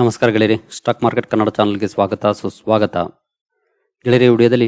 ನಮಸ್ಕಾರ ಗೆಳೆಯರಿ, stock market Kannada ಚಾನಲ್ಗೆ ಸ್ವಾಗತ, ಸುಸ್ವಾಗತ. ಗೆಳೆಯರಿ ವಿಡಿಯೋದಲ್ಲಿ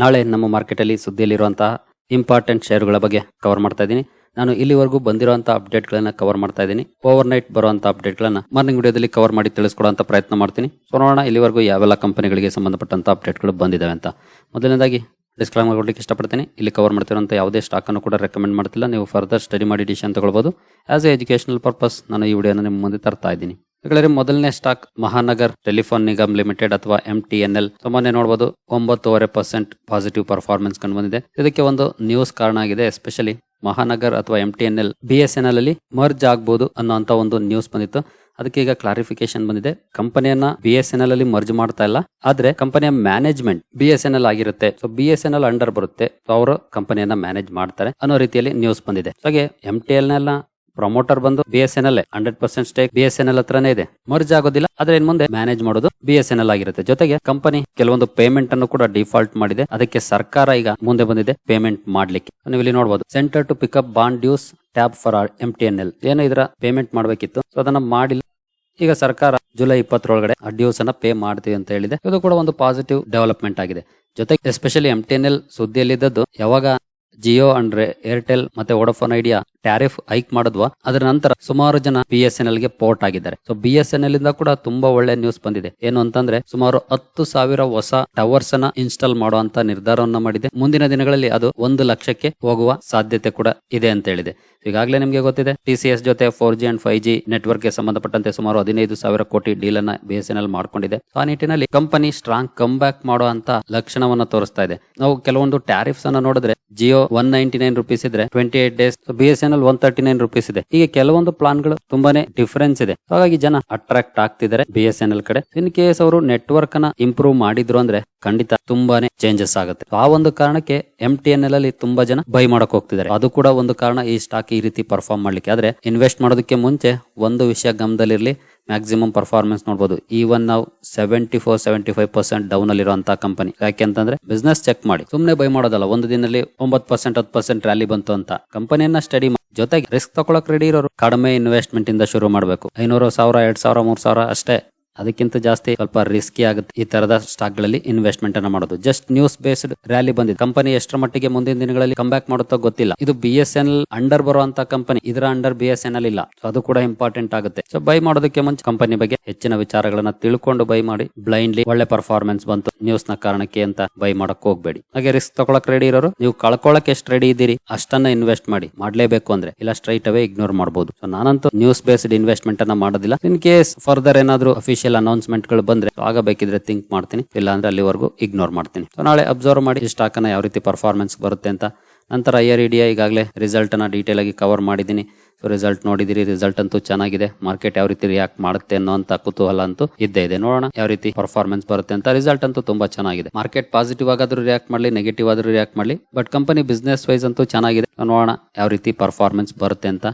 ನಾಳೆ ನಮ್ಮ ಮಾರ್ಕೆಟಲ್ಲಿ ಸುದ್ದಿಯಲ್ಲಿರುವಂತಹ ಇಂಪಾರ್ಟೆಂಟ್ ಶೇರುಗಳ ಬಗ್ಗೆ ಕವರ್ ಮಾಡ್ತಾ ಇದ್ದೀನಿ. ನಾನು ಇಲ್ಲಿವರೆಗೂ ಬಂದಿರುವಂತಹ ಅಪ್ಡೇಟ್ಗಳನ್ನು ಕವರ್ ಮಾಡ್ತಾ ಇದ್ದೀನಿ. ಓವರ್ ನೈಟ್ ಬರುವಂತಹ ಅಪ್ಡೇಟ್ಗಳನ್ನು ಮಾರ್ನಿಂಗ್ ವಿಡಿಯೋದಲ್ಲಿ ಕವರ್ ಮಾಡಿ ತಿಳಿಸ್ಕೊಡುವಂತ ಪ್ರಯತ್ನ ಮಾಡ್ತೀನಿ. ಸೊ ನೋಡೋಣ ಇಲ್ಲಿವರೆಗೂ ಯಾವೆಲ್ಲ ಕಂಪನಿಗಳಿಗೆ ಸಂಬಂಧಪಟ್ಟಂಥ ಅಪ್ಡೇಟ್ಗಳು ಬಂದಿದ್ದಾವೆ ಅಂತ. ಮೊದಲನೇದಾಗಿ ಡಿಸ್ಕ್ಲೈಮರ್ ಕೊಡ್ಲಿಕ್ಕೆ ಇಷ್ಟಪಡ್ತೀನಿ. ಇಲ್ಲಿ ಕವರ್ ಮಾಡ್ತಿರುವಂಥ ಯಾವುದೇ ಸ್ಟಾಕ್ ಅನ್ನು ಕೂಡ ರೆಕಮೆಂಡ್ ಮಾಡ್ತಿಲ್ಲ. ನೀವು ಫರ್ದರ್ ಸ್ಟಡಿ ಮಾಡಿ ಡಿಸಿಷನ್ ತಗೊಳ್ಬೋದು. ಆಸ್ ಎ ಎಜುಕೇಶನಲ್ ಪರ್ಪಸ್ ನಾನು ಈ ವಿಡಿಯೋನ ನಿಮ್ಮ ಮುಂದೆ ತರ್ತಾ ಇದ್ದೀನಿ. ಹಾಗಾದ್ರೆ ಮೊದಲನೇ stock Mahanagar telephone Nigam limited ಅಥವಾ ಎಂ ಟಿ ಎನ್ ಎಲ್ ಸಾಮಾನ್ಯ ನೋಡಬಹುದು ಒಂಬತ್ತುವರೆ ಪರ್ಸೆಂಟ್ ಪಾಸಿಟಿವ್ ಪರ್ಫಾರ್ಮೆನ್ಸ್ ಕಂಡು ಬಂದಿದೆ. ಇದಕ್ಕೆ ಒಂದು ನ್ಯೂಸ್ ಕಾರಣ ಆಗಿದೆ. ಎಸ್ಪೆಷಲಿ ಮಹಾನಗರ್ ಅಥವಾ M T N L B S N L ಅಲ್ಲಿ ಮರ್ಜ್ ಆಗ್ಬಹುದು ಅನ್ನೋಂತ ಒಂದು ನ್ಯೂಸ್ ಬಂದಿತ್ತು. ಅದಕ್ಕೆ ಈಗ ಕ್ಲಾರಿಫಿಕೇಶನ್ ಬಂದಿದೆ. ಕಂಪನಿಯನ್ನ ಬಿ ಎಸ್ ಎನ್ ಎಲ್ ಅಲ್ಲಿ ಮರ್ಜ್ ಮಾಡ್ತಾ ಇಲ್ಲ. ಆದ್ರೆ ಕಂಪನಿಯ management B S N L ಆಗಿರುತ್ತೆ. So B S N L under ಬರುತ್ತೆ. ಅವರು ಕಂಪನಿಯನ್ನ ಮ್ಯಾನೇಜ್ ಮಾಡ್ತಾರೆ ಅನ್ನೋ ರೀತಿಯಲ್ಲಿ ನ್ಯೂಸ್ ಬಂದಿದೆ. ಹಾಗೆ ಎಂ ಟಿ ಎಲ್ ನೆಲ್ಲ ಪ್ರಮೋಟರ್ ಬಂದು B S N L hundred percent stake B S N L ಹತ್ರನೇ ಇದೆ. ಮರ್ಜ್ ಆಗೋದಿಲ್ಲ, ಆದ್ರೆ ಇನ್ ಮುಂದೆ ಮ್ಯಾನೇಜ್ ಮಾಡೋದು ಬಿ ಎಸ್ ಎನ್ ಎಲ್ ಆಗಿರುತ್ತೆ. ಜೊತೆಗೆ ಕಂಪನಿ ಕೆಲವೊಂದು ಪೇಮೆಂಟ್ ಅನ್ನು ಕೂಡ ಡಿಫಾಲ್ಟ್ ಮಾಡಿದೆ. ಅದಕ್ಕೆ ಸರ್ಕಾರ ಈಗ ಮುಂದೆ ಬಂದಿದೆ ಪೇಮೆಂಟ್ ಮಾಡ್ಲಿಕ್ಕೆ. ನೀವು ಇಲ್ಲಿ ನೋಡಬಹುದು centre to pickup bond dues tab for M T N L ಏನೋ ಇದರ ಪೇಮೆಂಟ್ ಮಾಡಬೇಕಿತ್ತು. ಸೊ ಅದನ್ನ ಮಾಡಿಲ್ಲ. ಈಗ ಸರ್ಕಾರ ಜುಲೈ ಇಪ್ಪತ್ತರೊಳಗಡೆ ಆ ಡ್ಯೂಸ್ ಅನ್ನ ಪೇ ಮಾಡ್ತೀವಿ ಅಂತ ಹೇಳಿದೆ. ಇದು ಕೂಡ ಒಂದು ಪಾಸಿಟಿವ್ ಡೆವಲಪ್ಮೆಂಟ್ ಆಗಿದೆ. ಜೊತೆಗೆ especially M T N L ಸುದ್ದಿಯಲ್ಲಿದ್ದದ್ದು, ಯಾವಾಗ ಜಿಯೋ ಅಂದ್ರೆ ಏರ್ಟೆಲ್ ಮತ್ತೆ ವೋಡೋಫೋನ್ ಐಡಿಯಾ ಟ್ಯಾರಿಫ್ ಹೈಕ್ ಮಾಡಿದ್ವಾ. ಅದರ ನಂತರ ಸುಮಾರು ಜನ ಬಿ ಎಸ್ ಎನ್ ಎಲ್ಗೆ ಪೋರ್ಟ್ ಆಗಿದ್ದಾರೆ. So B S N L ಇಂದ ಕೂಡ ತುಂಬಾ ಒಳ್ಳೆ ನ್ಯೂಸ್ ಬಂದಿದೆ. ಏನು ಅಂತಂದ್ರೆ, ಸುಮಾರು ಹತ್ತು ಸಾವಿರ ಹೊಸ ಟವರ್ಸ್ ಅನ್ನ ಇನ್ಸ್ಟಾಲ್ ಮಾಡುವಂತ ನಿರ್ಧಾರವನ್ನ ಮಾಡಿದೆ. ಮುಂದಿನ ದಿನಗಳಲ್ಲಿ ಅದು ಒಂದು ಲಕ್ಷಕ್ಕೆ ಹೋಗುವ ಸಾಧ್ಯತೆ ಕೂಡ ಇದೆ ಅಂತ ಹೇಳಿದೆ. ಈಗಾಗಲೇ ನಿಮಗೆ ಗೊತ್ತಿದೆ ಟಿ ಸಿ ಎಸ್ ಜೊತೆ four G and five G ನೆಟ್ವರ್ಕ್ಗೆ ಸಂಬಂಧಪಟ್ಟಂತೆ ಸುಮಾರು ಹದಿನೈದು ಸಾವಿರ ಕೋಟಿ ಡೀಲ್ ಅನ್ನ ಬಿ ಎಸ್ ಎನ್ ಎಲ್ ಮಾಡ್ಕೊಂಡಿದೆ. ಆ ನಿಟ್ಟಿನಲ್ಲಿ ಕಂಪನಿ ಸ್ಟ್ರಾಂಗ್ ಕಮ್ ಬ್ಯಾಕ್ ಮಾಡುವಂತ ಲಕ್ಷಣವನ್ನ ತೋರಿಸ್ತಾ ಇದೆ. ನಾವು ಕೆಲವೊಂದು ಟ್ಯಾರಿಫ್ಸ್ ಅನ್ನ ನೋಡಿದ್ರೆ Jio one ninety nine rupees ಇದ್ರೆ twenty eight days B S N L one thirty nine rupees ಇದೆ. ಈಗ ಕೆಲವೊಂದು ಪ್ಲಾನ್ಗಳು ತುಂಬಾನೇ ಡಿಫರೆನ್ಸ್ ಇದೆ. ಹಾಗಾಗಿ ಜನ ಅಟ್ರಾಕ್ಟ್ ಆಗ್ತಿದ್ದಾರೆ ಬಿ ಎಸ್ ಎನ್ ಎಲ್ ಕಡೆ. ಇನ್ ಕೇಸ್ ಅವರು ನೆಟ್ವರ್ಕ್ನ ಇಂಪ್ರೂವ್ ಮಾಡಿದ್ರು ಅಂದ್ರೆ ಖಂಡಿತ ತುಂಬಾನೇ ಚೇಂಜಸ್ ಆಗುತ್ತೆ. ಆ ಒಂದು ಕಾರಣಕ್ಕೆ ಎಂ ಟಿ ಎನ್ ಎಲ್ ಅಲ್ಲಿ ತುಂಬಾ ಜನ ಬೈ ಮಾಡಕ್ ಹೋಗ್ತಿದ್ದಾರೆ. ಅದು ಕೂಡ ಒಂದು ಕಾರಣ ಈ ಸ್ಟಾಕ್ ಈ ರೀತಿ ಪರ್ಫಾರ್ಮ್ ಮಾಡ್ಲಿಕ್ಕೆ. ಆದ್ರೆ ಇನ್ವೆಸ್ಟ್ ಮಾಡೋದಕ್ಕೆ ಮುಂಚೆ ಒಂದು ವಿಷಯ ಗಮನದಲ್ಲಿರ್ಲಿ. ಮ್ಯಾಕ್ಸಿಮಮ್ ಪರ್ಫಾರ್ಮೆನ್ಸ್ ನೋಡಬಹುದು ಈವನ್ ನಾವು seventy four seventy five percent down ಅಲ್ಲಿರುವಂತಹ ಕಂಪನಿ ಯಾಕೆಂತಂದ್ರೆ ಬಿಸ್ನೆಸ್ ಚೆಕ್ ಮಾಡಿ. ಸುಮ್ನೆ ಬೈ ಮಾಡೋದಲ್ಲ. ಒಂದು ದಿನದಲ್ಲಿ ಒಂಬತ್ ಪರ್ಸೆಂಟ್ ಹತ್ತು ಪರ್ಸೆಂಟ್ ರ್ಯಾಲಿ ಬಂತು ಅಂತ. ಕಂಪನಿಯನ್ನ ಸ್ಟಡಿ ಮಾಡಿ ಜೊತೆಗೆ ರಿಸ್ಕ್ ತಗೊಳಕ್ ರೆಡಿ ಇರೋರು ಕಡಿಮೆ ಇನ್ವೆಸ್ಟ್ಮೆಂಟ್ ಇಂದ ಶುರು ಮಾಡಬೇಕು. ಐನೂರು ಸಾವಿರ, ಎರಡ್ ಸಾವಿರ, ಮೂರ್ ಸಾವಿರ ಅಷ್ಟೇ. ಅದಕ್ಕಿಂತ ಜಾಸ್ತಿ ಸ್ವಲ್ಪ ರಿಸ್ಕಿ ಆಗುತ್ತೆ ಈ ತರದ ಸ್ಟಾಕ್ಗಳಲ್ಲಿ ಇನ್ವೆಸ್ಟ್ಮೆಂಟ್ ಅನ್ನ ಮಾಡೋದು. ಜಸ್ಟ್ ನ್ಯೂಸ್ ಬೇಸ್ಡ್ ರ್ಯಾಲಿ ಬಂದಿದೆ. ಕಂಪನಿ ಎಷ್ಟರ ಮಟ್ಟಿಗೆ ಮುಂದಿನ ದಿನಗಳಲ್ಲಿ ಕಮ್ ಬ್ಯಾಕ್ ಮಾಡುತ್ತೋ ಗೊತ್ತಿಲ್ಲ. ಇದು B S N L under ಬರುವಂತ ಕಂಪನಿ ಇದರ under B S N L ಇಲ್ಲ. ಅದು ಕೂಡ ಇಂಪಾರ್ಟೆಂಟ್ ಆಗುತ್ತೆ. ಸೊ ಬೈ ಮಾಡೋದಕ್ಕೆ ಮುಂಚೆ ಕಂಪನಿ ಬಗ್ಗೆ ಹೆಚ್ಚಿನ ವಿಚಾರಗಳನ್ನ ತಿಳ್ಕೊಂಡು ಬೈ ಮಾಡಿ ಬ್ಲೈಂಡ್ಲಿ ಒಳ್ಳೆ ಪರ್ಫಾರ್ಮೆನ್ಸ್ ಬಂತು. ನ್ಯೂಸ್ನ ಕಾರಣಕ್ಕೆ ಅಂತ ಬೈ ಮಾಡಕ್ ಹೋಗ್ಬೇಡಿ. ಹಾಗೆ ರಿಸ್ಕ್ ತಗೊಳಕ್ ರೆಡಿ ಇರೋರು, ನೀವು ಕಳ್ಕೊಳಕ್ ಎಷ್ಟು ರೆಡಿ ಇದ್ದೀರಿ, ಅಷ್ಟನ್ನ ಇನ್ವೆಸ್ಟ್ ಮಾಡಿ. ಮಾಡ್ಲೇಬೇಕು ಅಂದ್ರೆ ಇಲ್ಲ ಸ್ಟ್ರೈಟ್ ಅವೇ ಇಗ್ನೋರ್ ಮಾಡಬಹುದು ಸೊ ನಾನಂತೂ ನ್ಯೂಸ್ ಬೇಸ್ಡ್ ಇನ್ವೆಸ್ಟ್ಮೆಂಟ್ ಅನ್ನ ಮಾಡೋದಿಲ್ಲ. ಇನ್ ಕೇಸ್ ಫರ್ದರ್ ಏನಾದ್ರು ಅಫಿಷಿಯಲ್ ಅನೌನ್ಸ್ಮೆಂಟ್ಗಳು ಬಂದ್ರೆ ಆಗಬೇಕಿದ್ರೆ ಆಗ ಬೇಕಿದ್ರೆ ಥಿಂಕ್ ಮಾಡ್ತೀನಿ. ಇಲ್ಲ ಅಂದ್ರೆ ಅಲ್ಲಿವರೆಗೂ ಇಗ್ನೋರ್ ಮಾಡ್ತೀನಿ. ಸೊ ನಾಳೆ ಅಬ್ಸರ್ವ್ ಮಾಡಿ ಈ ಸ್ಟಾಕ್ ಅನ್ನ ಯಾವ ರೀತಿ ಪರ್ಫಾರ್ಮೆನ್ಸ್ ಬರುತ್ತೆ ಅಂತ. ನಂತರ ಐ ಆರ್ ಇಡಿಯಾ ಈಗಾಗಲೇ ರಿಸಲ್ಟ್ ಅನ್ನ ಡೀಟೇಲ್ ಆಗಿ ಕವರ್ ಮಾಡಿದ್ದೀನಿ. ಸೊ ರಿಸಲ್ಟ್ ನೋಡಿದಿರಿ ರಿಸಲ್ಟ್ ಅಂತೂ ಚೆನ್ನಾಗಿದೆ. ಮಾರ್ಕೆಟ್ ಯಾವ ರೀತಿ ರಿಯಾಕ್ಟ್ ಮಾಡುತ್ತೆ ಅನ್ನೋಂತ ಕುತೂಹಲ ಅಂತೂ ಇದ್ದೇ ಇದೆ. ನೋಡೋಣ ಯಾವ ರೀತಿ ಪರ್ಫಾರ್ಮೆನ್ಸ್ ಬರುತ್ತೆ ಅಂತ. ರಿಸಲ್ಟ್ ಅಂತೂ ತುಂಬಾ ಚೆನ್ನಾಗಿದೆ. ಮಾರ್ಕೆಟ್ ಪಾಸಿಟಿವ್ ಆಗಾದ್ರೂ ರಿಯಾಕ್ಟ್ ಮಾಡಲಿ ನೆಗೆಟಿವ್ ಆದ್ರೂ ರಿಯಾಕ್ಟ್ ಮಾಡಲಿ. ಬಟ್ ಕಂಪನಿ ಬಿಸ್ನೆಸ್ ವೈಸ್ ಅಂತೂ ಚೆನ್ನಾಗಿದೆ. ನೋಡೋಣ ಯಾವ ರೀತಿ ಪರ್ಫಾರ್ಮೆನ್ಸ್ ಬರುತ್ತೆ ಅಂತ.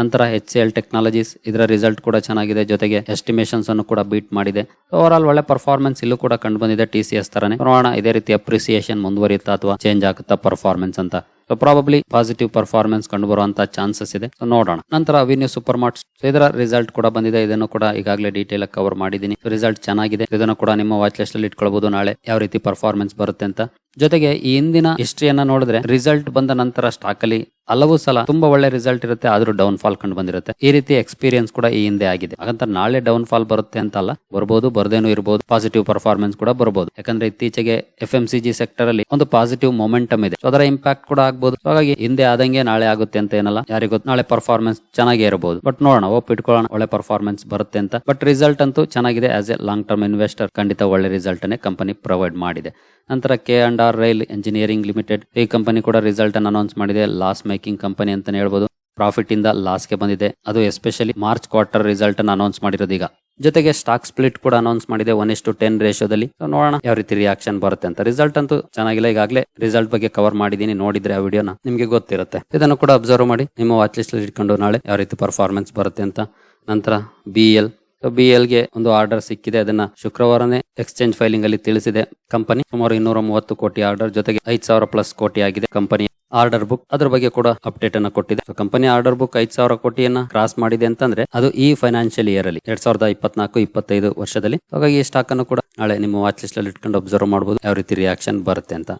ನಂತರ ಎಚ್ ಸಿ ಎಲ್ ಟೆಕ್ನಾಲಜೀಸ್ ಇದರ ರಿಸಲ್ಟ್ ಕೂಡ ಚೆನ್ನಾಗಿದೆ, ಜೊತೆಗೆ ಎಸ್ಟಿಮೇಷನ್ಸ್ ಅನ್ನು ಕೂಡ ಬೀಟ್ ಮಾಡಿದೆ. ಓವರ್ ಆಲ್ ಒಳ್ಳೆ ಪರ್ಫಾರ್ಮೆನ್ಸ್ ಇಲ್ಲೂ ಕೂಡ ಕಂಡು ಬಂದಿದೆ ಟಿ ಸಿ ಎಸ್ ತರನೇ. ನೋಡೋಣ, ಇದೇ ರೀತಿ ಅಪ್ರಿಸಿಯೇಷನ್ ಮುಂದುವರಿಯುತ್ತಾ ಅಥವಾ ಚೇಂಜ್ ಆಗುತ್ತಾ ಪರ್ಫಾರ್ಮೆನ್ಸ್ ಅಂತ. ಸೊ ಪ್ರಾಬಬ್ಲಿ ಪಾಸಿಟಿವ್ ಪರ್ಫಾರ್ಮೆನ್ಸ್ ಕಂಡು ಬರುವಂತಹ ಚಾನ್ಸಸ್ ಇದೆ. ಸೊ ನೋಡೋಣ. ನಂತರ ಅವಿನ್ಯೂ ಸೂಪರ್ ಮಾರ್ಟ್ಸ್ ಇದರ ರಿಸಲ್ಟ್ ಕೂಡ ಬಂದಿದೆ. ಇದನ್ನು ಕೂಡ ಈಗಾಗಲೇ ಡೀಟೇಲ್ ಕವರ್ ಮಾಡಿದ್ದೀನಿ. ರಿಸಲ್ಟ್ ಚೆನ್ನಾಗಿದೆ. ಇದನ್ನು ಕೂಡ ನಿಮ್ಮ ವಾಚ್ ಲಿಸ್ಟ್ ಅಲ್ಲಿ ಇಟ್ಕೊಳ್ಬಹುದು ನಾಳೆ ಯಾವ ರೀತಿ ಪರ್ಫಾರ್ಮೆನ್ಸ್ ಬರುತ್ತೆ ಅಂತ. ಜೊತೆಗೆ ಈ ಹಿಂದಿನ ಹಿಸ್ಟ್ರಿಯನ್ನ ನೋಡಿದ್ರೆ ರಿಸಲ್ಟ್ ಬಂದ ನಂತರ ಸ್ಟಾಕ್ ಅಲ್ಲಿ ಹಲವು ಸಲ ತುಂಬಾ ಒಳ್ಳೆ ರಿಸಲ್ಟ್ ಇರುತ್ತೆ, ಆದ್ರೂ ಡೌನ್ ಫಾಲ್ ಕಂಡು ಬಂದಿರುತ್ತೆ. ಈ ರೀತಿ ಎಕ್ಸ್ಪೀರಿಯನ್ಸ್ ಕೂಡ ಈ ಹಿಂದೆ ಆಗಿದೆ. ಹಾಗಂತ ನಾಳೆ ಡೌನ್ ಫಾಲ್ ಬರುತ್ತೆ ಅಂತ ಅಲ್ಲ ಬರ್ಬೋದು, ಬರದೇನು ಇರಬಹುದು ಪಾಸಿಟಿವ್ ಪರ್ಫಾರ್ಮೆನ್ಸ್ ಕೂಡ ಬರಬಹುದು ಯಾಕಂದ್ರೆ ಇತ್ತೀಚೆಗೆ F M C G sector ಅಲ್ಲಿ ಒಂದು ಪಾಸಿಟಿವ್ ಮೊಮೆಂಟಮ್ ಇದೆ. ಅದರ ಇಂಪ್ಯಾಕ್ಟ್ ಕೂಡ ಆಗಬಹುದು ಹಾಗಾಗಿ ಹಿಂದೆ ಆದಂಗೆ ನಾಳೆ ಆಗುತ್ತೆ ಅಂತ ಏನಲ್ಲ, ಯಾರಿಗೂ ನಾಳೆ ಪರ್ಫಾರ್ಮೆನ್ಸ್ ಚೆನ್ನಾಗಿ ಇರಬಹುದು ಬಟ್ ನೋಡೋಣ ಒಪ್ಪಿಟ್ಕೊಳ್ಳೋಣ ಇಟ್ಕೊಳ್ಳೋಣ, ಒಳ್ಳೆ ಪರ್ಫಾರ್ಮೆನ್ಸ್ ಬರುತ್ತೆ ಅಂತ. ಬಟ್ ರಿಸಲ್ಟ್ ಅಂತೂ ಚೆನ್ನಾಗಿದೆ as a long term investor ಖಂಡಿತ ಒಳ್ಳೆ ರಿಸಲ್ಟ್ ಕಂಪನಿ ಪ್ರೊವೈಡ್ ಮಾಡಿದೆ. ನಂತರ K and R rail engineering limited. ಈ ಕಂಪನಿ ಕೂಡ ರಿಸಲ್ಟ್ ಅನ್ನು ಅನೌನ್ಸ್ ಮಾಡಿದೆ. ಲಾಸ್ ಮೇಕಿಂಗ್ ಕಂಪನಿ ಅಂತಾನೆ ಹೇಳ್ಬೋದು. ಪ್ರಾಫಿಟ್ ಇಂದ ಲಾಸ್ಗೆ ಬಂದಿದೆ. ಅದು ಎಸ್ಪೆಷಲಿ ಮಾರ್ಚ್ ಕ್ವಾರ್ಟರ್ ರಿಸಲ್ಟ್ ಅನ್ನು ಅನೌನ್ಸ್ ಮಾಡಿರೋದು ಈಗ. ಜೊತೆಗೆ ಸ್ಟಾಕ್ ಸ್ಪ್ಲಿಟ್ ಕೂಡ ಅನೌನ್ಸ್ ಮಾಡಿದೆ. ಒನ್ ಇಸ್ ಟು ಟೆನ್ ರೇಷೋದಲ್ಲಿ ನೋಡೋಣ ಯಾವ ರೀತಿ ರಿಯಾಕ್ಷನ್ ಬರುತ್ತೆ ಅಂತ. ರಿಸಲ್ಟ್ ಅಂತೂ ಚೆನ್ನಾಗಿಲ್ಲ. ಈಗಾಗಲೇ ರಿಸಲ್ಟ್ ಬಗ್ಗೆ ಕವರ್ ಮಾಡಿದೀನಿ ನೋಡಿದ್ರೆ ಆ ವಿಡಿಯೋನ ನಿಮಗೆ ಗೊತ್ತಿರುತ್ತೆ. ಇದನ್ನು ಕೂಡ ಅಬ್ಸರ್ವ್ ಮಾಡಿ. ನಿಮ್ಮ ವಾಚ್ ಲಿಸ್ಟ್ ಇಟ್ಕೊಂಡು ನಾಳೆ ಯಾವ ರೀತಿ ಪರ್ಫಾರ್ಮೆನ್ಸ್ ಬರುತ್ತೆ ಅಂತ. ನಂತರ ಬಿ ಎಲ್ ಬಿ ಗೆ ಒಂದು ಆರ್ಡರ್ ಸಿಕ್ಕಿದೆ. ಅದನ್ನ ಶುಕ್ರವಾರನೇ ಎಕ್ಸ್ಚೇಂಜ್ ಫೈಲಿಂಗ್ ಅಲ್ಲಿ ತಿಳಿಸಿದೆ ಕಂಪನಿ ಸುಮಾರು ಇನ್ನೂರ ಮೂವತ್ತು ಕೋಟಿ ಆರ್ಡರ್ ಜೊತೆಗೆ ಐದ್ ಸಾವಿರ ಪ್ಲಸ್ ಕೋಟಿ ಆಗಿದೆ ಕಂಪನಿ ಆರ್ಡರ್ ಬುಕ್ ಅದ್ರ ಬಗ್ಗೆ ಕೂಡ ಅಪ್ಡೇಟ್ ಅನ್ನ ಕೊಟ್ಟಿದೆ. ಕಂಪನಿ ಆರ್ಡರ್ ಬುಕ್ ಐದ್ ಸಾವಿರ ಕೋಟಿಯನ್ನ ಕ್ರಾಸ್ ಮಾಡಿದೆ ಅಂತಂದ್ರೆ ಅದು ಈ ಫೈನಾನ್ಷಿಯಲ್ ಇಯರ್ ಅಲ್ಲಿ, ಎರಡ್ ಸಾವಿರದ ಇಪ್ಪತ್ನಾಲ್ಕು, ಇಪ್ಪತ್ತೈದು ವರ್ಷದಲ್ಲಿ. ಹಾಗಾಗಿ ಈ ಸ್ಟಾಕ್ ಅನ್ನು ಕೂಡ ನಾಳೆ ನಿಮ್ಮ ವಾಚ್ ಲಿಸ್ಟ್ ಅಲ್ಲಿ ಇಟ್ಕೊಂಡು ಅಬ್ಸರ್ವ್ ಮಾಡಬಹುದು ಯಾವ ರೀತಿ ರಿಯಾಕ್ಷನ್ ಬರುತ್ತೆ ಅಂತ.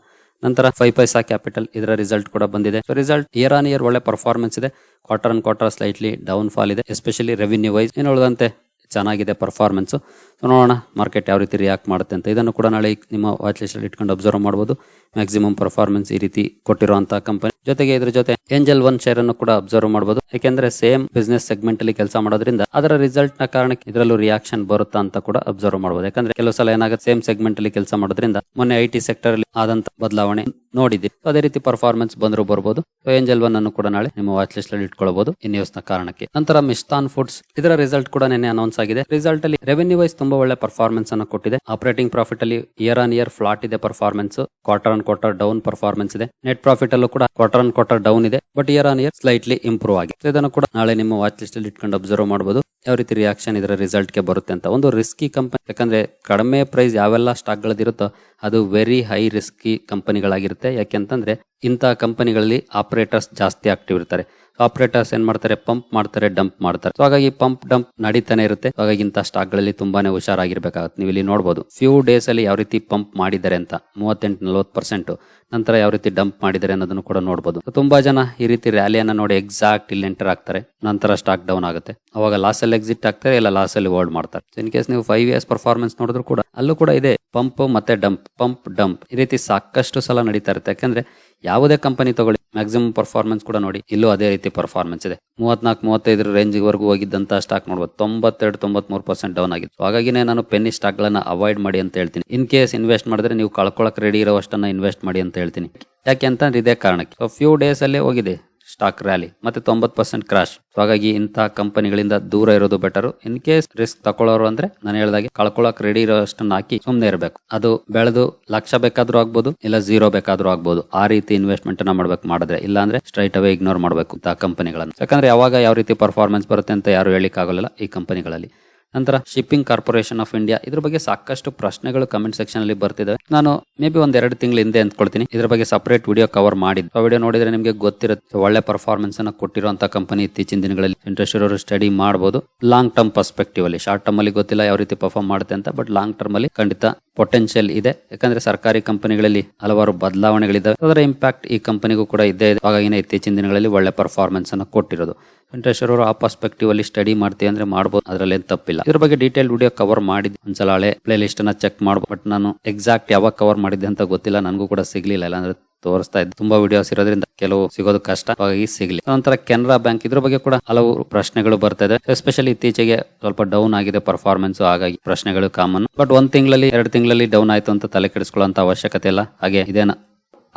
ನಂತರ ಫೈವ್ ಪೈಸಾ ಕ್ಯಾಪಿಟಲ್ ಇದರ ರಿಸಲ್ಟ್ ಕೂಡ ಬಂದಿದೆ. So result year on year ಒಳ್ಳೆ ಪರ್ಫಾರ್ಮೆನ್ಸ್ ಇದೆ. Quarter and quarter slightly down fall ಇದೆ. ಎಸ್ಪೆಷಲಿ ರೆವಿನ್ಯೂ ವೈಸ್ ಏನು ಉಳಿದಂತೆ? ಚೆನ್ನಾಗಿದೆ ಪರ್ಫಾರ್ಮೆನ್ಸು ಸೊ ನೋಡೋಣ ಮಾರ್ಕೆಟ್ ಯಾವ ರೀತಿ ರಿಯಾಕ್ಟ್ ಮಾಡುತ್ತೆ ಅಂತ. ಇದನ್ನು ಕೂಡ ನಾಳೆ ನಿಮ್ಮ ವಾಚ್ ಲಿಸ್ಟಲ್ಲಿ ಇಟ್ಕೊಂಡು ಅಬ್ಸರ್ವ್ ಮಾಡ್ಬೋದು. ಮ್ಯಾಕ್ಸಿಮಮ್ ಪರ್ಫಾರ್ಮೆನ್ಸ್ ಈ ರೀತಿ ಕೊಟ್ಟಿರುವಂಥ ಕಂಪನಿ ಜೊತೆಗೆ ಇದ್ರ ಜೊತೆ ಏಂಜಲ್ ಒನ್ ಶೇರ್ ಅನ್ನು ಕೂಡ ಅಬ್ಸರ್ವ್ ಮಾಡಬಹುದು ಯಾಕೆಂದ್ರೆ ಸೇಮ್ ಬಿಸ್ನೆಸ್ ಸೆಗ್ಮೆಂಟ್ ಅಲ್ಲಿ ಕೆಲಸ ಮಾಡೋದ್ರಿಂದ ಅದರ ರಿಸಲ್ಟ್ನ ಕಾರಣಕ್ಕೆ ಇದರಲ್ಲೂ ರಿಯಾಕ್ಷನ್ ಬರುತ್ತಾ ಅಂತ ಕೂಡ ಅಬ್ಸರ್ವ್ ಮಾಡಬಹುದು ಯಾಕಂದ್ರೆ ಕೆಲವು ಸಲ ಏನಾಗುತ್ತೆ ಸೇಮ್ ಸೆಗ್ಮೆಂಟ್ ಅಲ್ಲಿ ಕೆಲಸ ಮಾಡೋದ್ರಿಂದ ಮೊನ್ನೆ ಐ ಟಿ ಸೆಕ್ಟರ್ ಅಲ್ಲಿ ಆದಂತ ಬದಲಾವಣೆ ನೋಡಿದ್ವಿ. ಅದೇ ರೀತಿ ಪರ್ಫಾರ್ಮೆನ್ಸ್ ಬಂದರೂ ಬರಬಹುದು ಏಂಜಲ್ ಒನ್ ಅನ್ನು ಕೂಡ ನಾಳೆ ನಿಮ್ಮ ವಾಚ್ ಲಿಸ್ಟ್ ಅಲ್ಲಿ ಇಟ್ಕೊಳ್ಬಹುದು ಈ ನ್ಯೂಸ್ನ ಕಾರಣಕ್ಕೆ. ನಂತರ ಮಿಸ್ತಾನ್ ಫುಡ್ಸ್ ಇದರ ರಿಸಲ್ಟ್ ಕೂಡ ನಿನ್ನೆ ಅನೌನ್ಸ್ ಆಗಿದೆ. ರಿಸಲ್ಟ್ ಅಲ್ಲಿ ರೆವೆನ್ಯೂ ವೈಸ್ ತುಂಬಾ ಒಳ್ಳೆ ಪರ್ಫಾರ್ಮೆನ್ಸ್ ಅನ್ನು ಕೊಟ್ಟಿದೆ. ಆಪರೇಟಿಂಗ್ ಪ್ರಾಫಿಟ್ ಅಲ್ಲಿ ಇಯರ್ ಆನ್ ಇಯರ್ ಫ್ಲಾಟ್ ಇದೆ performance quarter on quarter down performance ಇದೆ. ನೆಟ್ ಪ್ರಾಫಿಟ್ ಅಲ್ಲೂ ಕೂಡ ಕ್ವಾರ್ಟರ್ ಆನ್ ಕ್ವಾರ್ಟರ್ ಡೌನ್ ಇದೆ. But year on year slightly improve ಆಗಿದೆ. ಇದನ್ನು ಕೂಡ ನಾಳೆ ನಿಮ್ಮ ವಾಚ್ ಲಿಸ್ಟ್ ಅಲ್ಲಿ ಇಟ್ಕೊಂಡು ಅಬ್ಸರ್ವ್ ಮಾಡಬಹುದು ಯಾವ ರೀತಿ ರಿಯಾಕ್ಷನ್ ಇದರ ರಿಸಲ್ಟ್ಗೆ ಬರುತ್ತೆ ಅಂತ. ಒಂದು ರಿಸ್ಕಿ ಕಂಪನಿ ಯಾಕಂದ್ರೆ ಕಡಿಮೆ ಪ್ರೈಸ್ ಯಾವೆಲ್ಲ ಸ್ಟಾಕ್ ಗಳದಿರುತ್ತೋ ಅದು ವೆರಿ ಹೈ ರಿಸ್ಕಿ ಕಂಪನಿಗಳಾಗಿರುತ್ತೆ ಯಾಕೆಂತಂದ್ರೆ ಇಂತಹ ಕಂಪನಿಗಳಲ್ಲಿ ಆಪರೇಟರ್ಸ್ ಜಾಸ್ತಿ ಆಕ್ಟಿವ್ ಇರ್ತಾರೆ. ಆಪರೇಟರ್ಸ್ ಏನ್ ಮಾಡ್ತಾರೆ? ಪಂಪ್ ಮಾಡ್ತಾರೆ, ಡಂಪ್ ಮಾಡ್ತಾರೆ. ಸೊ ಹಾಗಾಗಿ ಪಂಪ್, ಡಂಪ್ ನಡೀತಾನೆ ಇರುತ್ತೆ. ಹಾಗಾಗಿ ಇಂತ ಸ್ಟಾಕ್ಗಳಲ್ಲಿ ತುಂಬಾನೇ ಹುಷಾರಾಗಿರ್ಬೇಕಾಗುತ್ತೆ. ನೀವು ಇಲ್ಲಿ ನೋಡಬಹುದು ಫ್ಯೂ ಡೇಸ್ ಅಲ್ಲಿ ಯಾವ ರೀತಿ ಪಂಪ್ ಮಾಡಿದ್ದಾರೆ ಅಂತ. ಮೂವತ್ತೆಂಟು, ನಲ್ವತ್ತು ಪರ್ಸೆಂಟ್ ನಂತರ ಯಾವ ರೀತಿ ಡಂಪ್ ಮಾಡಿದ್ದಾರೆ ಅನ್ನೋದನ್ನು ಕೂಡ ನೋಡಬಹುದು ತುಂಬಾ ಜನ ಈ ರೀತಿ ರ್ಯಾಲಿಯನ್ನ ನೋಡಿ ಎಕ್ಸಾಕ್ಟ್ ಇಲ್ಲಿ ಎಂಟರ್ ಆಗ್ತಾರೆ. ನಂತರ ಸ್ಟಾಕ್ ಡೌನ್ ಆಗುತ್ತೆ. ಅವಾಗ ಲಾಸ್ ಅಲ್ಲಿ ಎಕ್ಸಿಟ್ ಆಗ್ತಾರೆ, ಇಲ್ಲ ಲಾಸ್ ಅಲ್ಲಿ ಹೋಲ್ಡ್ ಮಾಡ್ತಾರೆ. ಇನ್ ಕೇಸ್ ನೀವು ಫೈವ್ ಇಯರ್ಸ್ ಪರ್ಫಾರ್ಮೆನ್ಸ್ ನೋಡಿದ್ರು ಕೂಡ, ಅಲ್ಲೂ ಕೂಡ ಇದೆ. ಪಂಪ್ ಮತ್ತೆ ಡಂಪ್, ಪಂಪ್, ಡಂಪ್. ಈ ರೀತಿ ಸಾಕಷ್ಟು ಸಲ ನಡೀತಾ ಇರುತ್ತೆ. ಯಾಕಂದ್ರೆ ಯಾವುದೇ ಕಂಪನಿ ತಗೊಳ್ಳಿ ಮ್ಯಾಕ್ಸಿಮಮ್ ಪರ್ಫಾರ್ಮೆನ್ಸ್ ಕೂಡ ನೋಡಿ, ಇಲ್ಲೂ ಅದೇ ರೀತಿ ಪರ್ಫಾರ್ಮೆನ್ಸ್ ಇದೆ. ಮೂವತ್ನಾಲ್ಕು, ಮೂವತ್ತೈದರ ರೇಂಜ್ ವರೆಗೂ ಹೋಗಿದ್ದಂತ ಸ್ಟಾಕ್ ನೋಡ್ಬೋದು. ತೊಂಬತ್ತೆರಡು, ತೊಂಬತ್ಮೂರು ಪರ್ಸೆಂಟ್ ಡೌನ್ ಆಗಿತ್ತು. ಹಾಗಾಗಿನೇ ನಾನು ಪೆನ್ನಿ ಸ್ಟಾಕ್ ಗಳನ್ನ ಅವಾಯ್ಡ್ ಮಾಡಿ ಅಂತ ಹೇಳ್ತೀನಿ. ಇನ್ ಕೇಸ್ ಇನ್ವೆಸ್ಟ್ ಮಾಡಿದ್ರೆ ನೀವು ಕಳ್ಕೊಳಕ್ ರೆಡಿ ಇರೋವಷ್ಟನ್ನ ಇನ್ವೆಸ್ಟ್ ಮಾಡಿ ಅಂತ ಹೇಳ್ತೀನಿ. ಯಾಕೆ ಅಂತ ಇದೇ ಕಾರಣಕ್ಕೆ. ಸೊ ಫ್ಯೂ ಡೇಸ್ ಅಲ್ಲೇ ಹೋಗಿದೆ. ಸ್ಟಾಕ್ ರ್ಯಾಲಿ ಮತ್ತೆ ತೊಂಬತ್ ಪರ್ಸೆಂಟ್ ಕ್ರಾಶ್ ಹಾಗಾಗಿ ಇಂತಹ ಕಂಪನಿಗಳಿಂದ ದೂರ ಇರೋದು ಬೆಟರ್ ಇನ್ ಕೇಸ್ ರಿಸ್ಕ್ ತಕೊಳ್ಳೋರು ಅಂದ್ರೆ ನಾನು ಹೇಳ್ದಾಗೆ ಕಳ್ಕೊಳಕ್ ರೆಡಿ ಇರೋಷ್ಟನ್ನ ಹಾಕಿ ಸುಮ್ಮನೆ ಇರಬೇಕು. ಅದು ಬೆಳೆದು ಲಕ್ಷ ಬೇಕಾದ್ರೂ ಆಗ್ಬೋದು, ಇಲ್ಲ ಜೀರೋ ಬೇಕಾದ್ರೂ ಆಗ್ಬೋದು. ಆ ರೀತಿ ಇನ್ವೆಸ್ಟ್ಮೆಂಟ್ ಅನ್ನ ಮಾಡ್ಬೇಕು ಮಾಡಿದ್ರೆ, ಇಲ್ಲ ಅಂದ್ರೆ ಸ್ಟ್ರೈಟ್ ಅವೇ ಇಗ್ನೋರ್ ಮಾಡಬೇಕು ಇಂತಹ ಕಂಪನಿಗಳನ್ನು. ಯಾಕಂದ್ರೆ ಯಾವಾಗ ಯಾವ ರೀತಿ ಪರ್ಫಾರ್ಮೆನ್ಸ್ ಬರುತ್ತೆ ಅಂತ ಯಾರು ಹೇಳಿಕ್ ಈ ಕಂಪನಿಗಳಲ್ಲಿ. ನಂತರ ಶಿಪ್ಪಿಂಗ್ ಕಾರ್ಪೊರೇಷನ್ ಆಫ್ ಇಂಡಿಯಾ ಇದ್ರ ಬಗ್ಗೆ ಸಾಕಷ್ಟು ಪ್ರಶ್ನೆಗಳು ಕಮೆಂಟ್ ಸೆಕ್ಷನ್ ಅಲ್ಲಿ ಬರ್ತಿದ್ದಾವೆ ನಾನು ಮೇ ಬಿ ಒಂದ್ ಎರಡು ತಿಂಗಳ ಹಿಂದೆ ಅಂದ್ಕೊಳ್ತೀನಿ. ಇದ್ರ ಬಗ್ಗೆ ಸಪರೇಟ್ ವಿಡಿಯೋ ಕವರ್ ಮಾಡಿದ್ದು. ಆ ವಿಡಿಯೋ ನೋಡಿದ್ರೆ ನಿಮಗೆ ಗೊತ್ತಿರುತ್ತೆ, ಒಳ್ಳೆ ಪರ್ಫಾರ್ಮೆನ್ಸ್ ಅನ್ನ ಕೊಟ್ಟಿರುವಂತಹ ಕಂಪನಿ ಇತ್ತೀಚಿನ ದಿನಗಳಲ್ಲಿ ಇಂಟ್ರೆಸ್ಟ್ ಇರೋರು ಸ್ಟಡಿ ಮಾಡಬಹುದು ಲಾಂಗ್ ಟರ್ಮ್ ಪರ್ಸ್ಪೆಕ್ಟಿವ್ ಅಲ್ಲಿ. ಶಾರ್ಟ್ ಟರ್ಮ್ ಅಲ್ಲಿ ಗೊತ್ತಿಲ್ಲ ಯಾವ ರೀತಿ ಪರ್ಫಾರ್ಮ್ ಮಾಡುತ್ತೆ ಅಂತ ಬಟ್ ಲಾಂಗ್ ಟರ್ಮ್ ಅಲ್ಲಿ ಖಂಡಿತ ಪೊಟೆನ್ಶಿಯಲ್ ಇದೆ. ಯಾಕಂದ್ರೆ ಸರ್ಕಾರಿ ಕಂಪನಿಗಳಲ್ಲಿ ಹಲವಾರು ಬದಲಾವಣೆಗಳಿದ್ದಾವೆ ಅದರ ಇಂಪ್ಯಾಕ್ಟ್ ಈ ಕಂಪನಿಗೂ ಕೂಡ ಇದೆ. ಹಾಗಾಗಿನೇ ಇತ್ತೀಚಿನ ದಿನಗಳಲ್ಲಿ ಒಳ್ಳೆ ಪರ್ಫಾರ್ಮೆನ್ಸ್ ಅನ್ನ ಕೊಟ್ಟಿರೋದು. ಇಂಟ್ರೆಸ್ಟ್ ಇರೋರು ಆ ಪರ್ಸ್ಪೆಕ್ಟಿವ್ ಅಲ್ಲಿ ಸ್ಟಡಿ ಮಾಡ್ತೀವಿ ಅಂದ್ರೆ ಮಾಡಬಹುದು ಅದರಲ್ಲಿ ತಪ್ಪಿಲ್ಲ. ಇದ್ರ ಬಗ್ಗೆ ಡೀಟೇಲ್ ವಿಡಿಯೋ ಕವರ್ ಮಾಡಿದ್ ಒಂದ್ಸಲ ಹಳೆ ಪ್ಲೇ ಲಿಸ್ಟ್ ಅನ್ನ ಚೆಕ್ ಬಟ್ ನಾನು ಎಕ್ಸಾಕ್ಟ್ ಯಾವಾಗ ಕವರ್ ಮಾಡಿದ್ದೆ ಅಂತ ಗೊತ್ತಿಲ್ಲ. ನನಗೂ ಕೂಡ ಸಿಗ್ಲಿಲ್ಲ. ಇಲ್ಲಾಂದ್ರೆ ತೋರಿಸ್ತಾ ಇದ್ದೆ. ತುಂಬಾ ವಿಡಿಯೋಸ್ ಇರೋದ್ರಿಂದ ಕೆಲವು ಸಿಗೋದು ಕಷ್ಟ. ಹಾಗಾಗಿ ಸಿಗ್ಲಿ. ನಂತರ ಕೆನರಾ ಬ್ಯಾಂಕ್ ಇದ್ರ ಬಗ್ಗೆ ಕೂಡ ಹಲವು ಪ್ರಶ್ನೆಗಳು ಬರ್ತಾ ಇದೆ. ಎಸ್ಪೆಷಲಿ ಇತ್ತೀಚೆಗೆ ಸ್ವಲ್ಪ ಡೌನ್ ಆಗಿದೆ ಪರ್ಫಾರ್ಮೆನ್ಸ್ ಹಾಗಾಗಿ ಪ್ರಶ್ನೆಗಳು ಕಾಮನ್ ಬಟ್ ಒಂದ್ ತಿಂಗಳಲ್ಲಿ, ಎರಡು ತಿಂಗಳಲ್ಲಿ ಡೌನ್ ಆಯ್ತು ಅಂತ ತಲೆ ಕೆಡಿಸ್ಕೊಳ್ಳುವಂತ ಅವಶ್ಯಕತೆ ಇಲ್ಲ. ಹಾಗೆ ಇದೇನ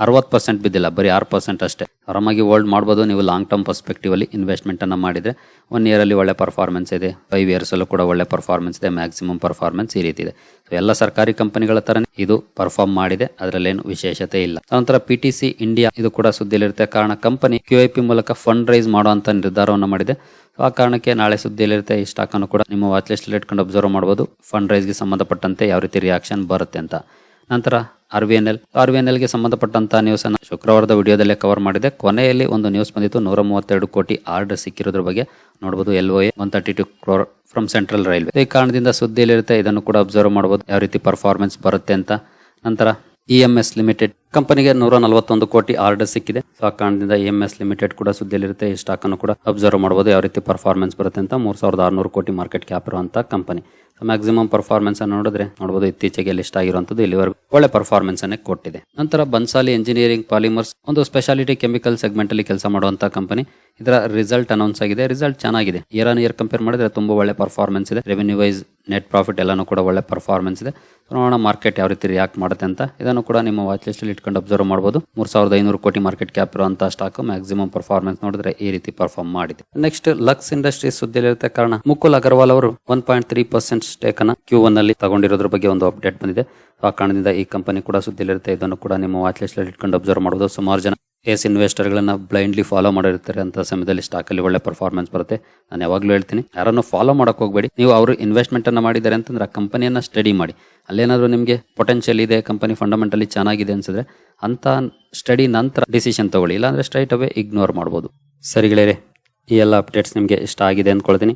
ಅರವತ್ತು ಪರ್ಸೆಂಟ್ ಬಿದ್ದಿಲ್ಲ, ಬರೀ ಆರು ಪರ್ಸೆಂಟ್ ಅಷ್ಟೇ. ಆರಾಮಾಗಿ ಹೋಲ್ಡ್ ಮಾಡ್ಬೋದು, ನೀವು ಲಾಂಗ್ ಟರ್ಮ್ ಪರ್ಸ್ಪೆಕ್ಟಿವ್ ಅಲ್ಲಿ ಇನ್ವೆಸ್ಟ್ಮೆಂಟ್ ಅನ್ನ ಮಾಡಿದ್ರೆ ಒನ್ ಇಯರ್ ಅಲ್ಲಿ ಒಳ್ಳೆ ಪರ್ಫಾರ್ಮೆನ್ಸ್ ಇದೆ ಫೈವ್ ಇಯರ್ಸ್ ಅಲ್ಲೂ ಕೂಡ ಒಳ್ಳೆ ಪರ್ಫಾರ್ಮೆನ್ಸ್ ಇದೆ ಮ್ಯಾಕ್ಸಿಮಮ್ ಪರ್ಫಾರ್ಮೆನ್ಸ್ ಈ ರೀತಿ ಇದೆ. ಸೊ ಎಲ್ಲ ಸರ್ಕಾರಿ ಕಂಪನಿಗಳ ತರನೇ ಇದು ಪರ್ಫಾರ್ಮ್ ಮಾಡಿದೆ, ಅದರಲ್ಲೇನು ವಿಶೇಷತೆ ಇಲ್ಲ. ನಂತರ ಪಿ ಟಿ ಸಿ ಇಂಡಿಯಾ ಇದು ಕೂಡ ಸುದ್ದಿಯಲ್ಲಿರುತ್ತೆ. ಕಾರಣ ಕಂಪನಿ ಕ್ಯೂ ಐ ಪಿ ಮೂಲಕ ಫಂಡ್ ರೈಸ್ ಮಾಡುವಂಥ ನಿರ್ಧಾರವನ್ನು ಮಾಡಿದೆ. ಆ ಕಾರಣಕ್ಕೆ ನಾಳೆ ಸುದ್ದಿಯಲ್ಲಿರುತ್ತೆ, ಈ ಸ್ಟಾಕ್ ಅನ್ನು ಕೂಡ ನಿಮ್ಮ ವಾಚ್ ಲಿಸ್ಟ್ ಇಟ್ಕೊಂಡು ಅಬ್ಸರ್ವ್ ಮಾಡಬಹುದು ಫಂಡ್ ರೈಸ್ಗೆ ಸಂಬಂಧಪಟ್ಟಂತೆ ಯಾವ ರೀತಿ ರಿಯಾಕ್ಷನ್ ಬರುತ್ತೆ ಅಂತ. ನಂತರ R V N L. R V N ಎಲ್ಗೆ ಸಂಬಂಧಪಟ್ಟಂತ ನ್ಯೂಸ್ ಅನ್ನು ಶುಕ್ರವಾರದ ವಿಡಿಯೋದಲ್ಲೇ ಕವರ್ ಮಾಡಿದೆ. ಕೊನೆಯಲ್ಲಿ ಒಂದು ನ್ಯೂಸ್ ಬಂದಿತ್ತು. ನೂರ ಮೂವತ್ತೆರಡು ಕೋಟಿ ಆರ್ಡರ್ ಸಿಕ್ಕಿರೋದ್ರ ಬಗ್ಗೆ ನೋಡಬಹುದು L O one thirty two crore from central railway ಈ ಕಾರಣದಿಂದ ಸುದ್ದಿಯಲ್ಲಿರುತ್ತೆ, ಇದನ್ನು ಕೂಡ ಅಬ್ಸರ್ವ್ ಮಾಡಬಹುದು ಯಾವ ರೀತಿ ಪರ್ಫಾರ್ಮೆನ್ಸ್ ಬರುತ್ತೆ ಅಂತ. ನಂತರ ಇ ಎಂ ಎಸ್ ಲಿಮಿಟೆಡ್ ಕಂಪನಿಗೆ ನೂರ ನಲವತ್ತೊಂದು ಕೋಟಿ ಆರ್ಡರ್ ಸಿಕ್ಕಿದೆ. ಸೊ ಆ ಕಾರಣದಿಂದ ಇ ಎಂ ಎಸ್ ಲಿಮಿಟೆಡ್ ಕೂಡ ಸುದ್ದಿಯಲ್ಲಿರುತ್ತೆ. ಈ ಸ್ಟಾಕ್ ಅನ್ನು ಕೂಡ ಅಬ್ಸರ್ವ್ ಮಾಡಬಹುದು ಯಾವ ರೀತಿ ಪರ್ಫಾರ್ಮೆನ್ಸ್ ಬರುತ್ತೆ ಅಂತ. ಮೂರ್ ಸಾವಿರದ ಆರ್ನೂರು ಕೋಟಿ ಮಾರ್ಕೆಟ್ ಕ್ಯಾಪ್ ಇರುವಂತಹ ಕಂಪನಿ. ಮ್ಯಾಕ್ಸಿಮಮ್ ಪರ್ಫಾರ್ಮೆನ್ಸ್ ಅನ್ನು ನೋಡಿದ್ರೆ ನೋಡಬಹುದು ಇತ್ತೀಚೆಗೆ ಲಿಸ್ಟ್ ಆಗಿರುವಂತದ್ದು ಇಲ್ಲಿವರೆಗೂ ಒಳ್ಳೆ ಪರ್ಫಾರ್ಮೆನ್ಸ್ ಅನ್ನೇ ಕೊಟ್ಟಿದೆ. ನಂತರ ಬನ್ಸಾಲಿ ಇಂಜಿನಿಯರಿಂಗ್ ಪಾಲಿಮರ್ಸ್ ಒಂದು ಸ್ಪೆಷಾಲಿಟಿ ಕೆಮಿಕಲ್ ಸೆಗ್ಮೆಂಟ್ ಅಲ್ಲಿ ಕೆಲಸ ಮಾಡುವಂತಹ ಕಂಪನಿ ಇದರ ರಿಸಲ್ಟ್ ಅನೌನ್ಸ್ ಆಗಿದೆ. ರಿಸಲ್ಟ್ ಚೆನ್ನಾಗಿದೆ. ಇಯರ್ ಆನ್ ಇಯರ್ ಕಂಪೇರ್ ಮಾಡಿದ್ರೆ ತುಂಬಾ ಒಳ್ಳೆ ಪರ್ಫಾರ್ಮೆನ್ಸ್ ಇದೆ. ರೆವೆನ್ಯೂ ವೈಸ್ ನೆಟ್ ಪ್ರಾಫಿಟ್ ಎಲ್ಲಾನು ಕೂಡ ಒಳ್ಳೆ ಪರ್ಫಾರ್ಮೆನ್ಸ್ ಇದೆ. ನೋಡೋಣ ಮಾರ್ಕೆಟ್ ಯಾವ ರೀತಿ ರಿಯಾಕ್ಟ್ ಮಾಡುತ್ತೆ ಅಂತ. ಇದನ್ನು ಕೂಡ ನಿಮ್ಮ ವಾಚ್ ಲಿಸ್ಟ್ ಅಲ್ಲಿ ಇಟ್ಕೊಂಡು ಅಬ್ಸರ್ವ್ ಮಾಡಬಹುದು ಮೂರ್ ಸಾವಿರದ ಐನೂರು ಕೋಟಿ ಮಾರ್ಕೆಟ್ ಕ್ಯಾಪ್ ಇರುವಂತಹ ಸ್ಟಾಕ್ ಮ್ಯಾಕ್ಸಿಮಮ್ ಪರ್ಫಾರ್ಮೆನ್ಸ್ ನೋಡಿದ್ರೆ ಈ ರೀತಿ ಪರ್ಫಾರ್ಮ್ ಮಾಡಿದೆ. ನೆಕ್ಸ್ಟ್ ಲಕ್ಸ್ ಇಂಡಸ್ಟ್ರೀಸ್ ಸುದ್ದಿಯಲ್ಲಿರುತ್ತೆ. ಕಾರಣ, ಮುಕುಲ್ ಅಗರ್ವಾಲ್ ಅವರು one point three percent stake ಅನ್ನ ಕ್ಯೂ ಒನ್ ಅಲ್ಲಿ ತಗೊಂಡಿರೋದ್ರ ಬಗ್ಗೆ ಒಂದು ಅಪ್ಡೇಟ್ ಬಂದಿದೆ. ಆ ಕಾರಣದಿಂದ ಈ ಕಂಪನಿ ಕೂಡ ಸುದ್ದಿಲಿರುತ್ತೆ ಇದನ್ನು ಕೂಡ ನಿಮ್ಮ ವಾಚ್ ಲಿಸ್ಟ್ ಅಲ್ಲಿ ಇಟ್ಕೊಂಡು ಅಬ್ಸರ್ವ್ ಮಾಡಬಹುದು ಸುಮಾರು ಜನ ಎಸ್ ಇನ್ವೆಸ್ಟರ್ಗಳನ್ನ ಬ್ಲೈಂಡ್ಲಿ ಫಾಲೋ ಮಾಡಿರ್ತಾರೆ ಅಂತ ಸಮಯದಲ್ಲಿ ಸ್ಟಾಕ್ ಅಲ್ಲಿ ಒಳ್ಳೆ ಪರ್ಫಾರ್ಮೆನ್ಸ್ ಬರುತ್ತೆ. ನಾನು ಯಾವಾಗಲೂ ಹೇಳ್ತೀನಿ, ಯಾರನ್ನು ಫಾಲೋ ಮಾಡಕ್ ಹೋಗಬೇಡಿ. ನೀವು ಅವರು ಇನ್ವೆಸ್ಟ್ಮೆಂಟ್ ಅನ್ನ ಮಾಡಿದ್ದಾರೆ ಅಂತಂದ್ರೆ ಆ ಕಂಪನಿಯನ್ನ ಸ್ಟಡಿ ಮಾಡಿ. ಅಲ್ಲೇನಾದ್ರೂ ನಿಮಗೆ ಪೊಟೆನ್ಷಿಯಲ್ ಇದೆ ಕಂಪನಿ ಫಂಡಮೆಂಟಲಿ ಚೆನ್ನಾಗಿದೆ ಅನ್ಸಿದ್ರೆ ಅಂತ ಸ್ಟಡಿ ನಂತರ ಡಿಸಿಷನ್ ತಗೊಳ್ಳಿ. ಇಲ್ಲಾಂದ್ರೆ ಸ್ಟ್ರೈಟ್ ಅವೇ ಇಗ್ನೋರ್ ಮಾಡ್ಬೋದು. ಸರಿಗಳೇ ಈ ಎಲ್ಲ ಅಪ್ಡೇಟ್ಸ್ ನಿಮಗೆ ಇಷ್ಟ ಆಗಿದೆ ಅಂದ್ಕೊಳ್ತೀನಿ.